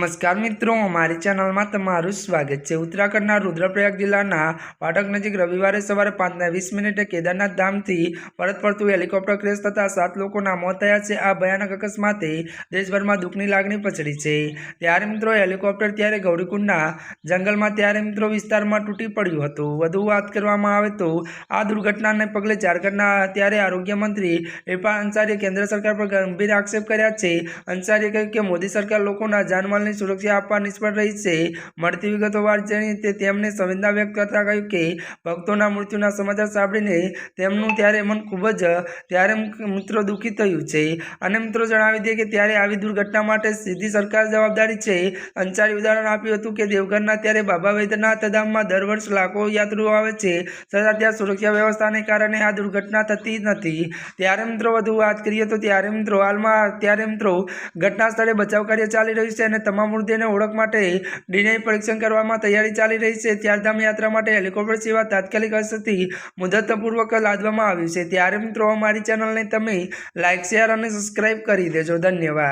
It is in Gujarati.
નમસ્કાર મિત્રો, અમારી ચેનલમાં તમારું સ્વાગત છે. ઉત્તરાખંડના રુદ્રપ્રયાગ જિલ્લાના પાટક નજીક રવિવારે સવારે પાંચના વીસ મિનિટે કેદારનાથ ધામથી પરત ફરતું હેલિકોપ્ટર ક્રેશ થતાં સાત લોકોના મોત થયા છે. આ ભયાનક અકસ્માતે દેશભરમાં દુઃખની લાગણી પછડી છે. ત્યારે મિત્રો, હેલિકોપ્ટર ત્યારે ગૌરીકુંડના જંગલમાં ત્યારે મિત્રો વિસ્તારમાં તૂટી પડ્યું હતું. વધુ વાત કરવામાં આવે તો આ દુર્ઘટનાને પગલે ઝારખંડના ત્યારે આરોગ્ય મંત્રી ઇરફાન અંસારીએ કેન્દ્ર સરકાર પર ગંભીર આક્ષેપ કર્યા છે. અંસારીએ કહ્યું કે મોદી સરકાર લોકોના જાનમાલની સુરક્ષા આપવા નિષ્ફળ રહી છે. મળતી વિગતો વાર જાણી તે તેમને સંવેદના વ્યક્ત કરતા કહ્યું કે, ભક્તોના મૃત્યુના સમાચાર સાંભળીને તેમનું ત્યારે મન ખૂબ જ, ત્યારે મિત્રો દુઃખી થયું છે. અને મિત્રો જણાવી દે કે ત્યારે આવી દુર્ઘટના માટે સીધી સરકાર જવાબદારી છે. અંચારી ઉદાહરણ આપ્યું હતું કે દેવઘરના ત્યારે બાબા વૈદ્યનાથ ધામમાં દર વર્ષ લાખો યાત્રીઓ આવે છે. છતાં ત્યાં સુરક્ષા વ્યવસ્થાને કારણે આ દુર્ઘટના થતી નથી. ત્યારે મિત્રો વધુ વાત કરીએ તો ત્યારે મિત્રો હાલમાં, ત્યારે મિત્રો ઘટના સ્થળે બચાવ કાર્ય ચાલી રહ્યું છે અને તમામ મૃતદેહને ઓળખ માટે ડીએનએ પરીક્ષણ કરવામાં તૈયારી ચાલી રહી છે. ત્યારધામ યાત્રા માટે હેલિકોપ્ટર સેવા તાત્કાલિક અસરથી મુદતપૂર્વક લાદવામાં આવ્યું છે. ત્યારે મિત્રો, અમારી ચેનલને તમે લાઇક શેર અને સબસ્ક્રાઇબ કરી દેજો. ધન્યવાદ.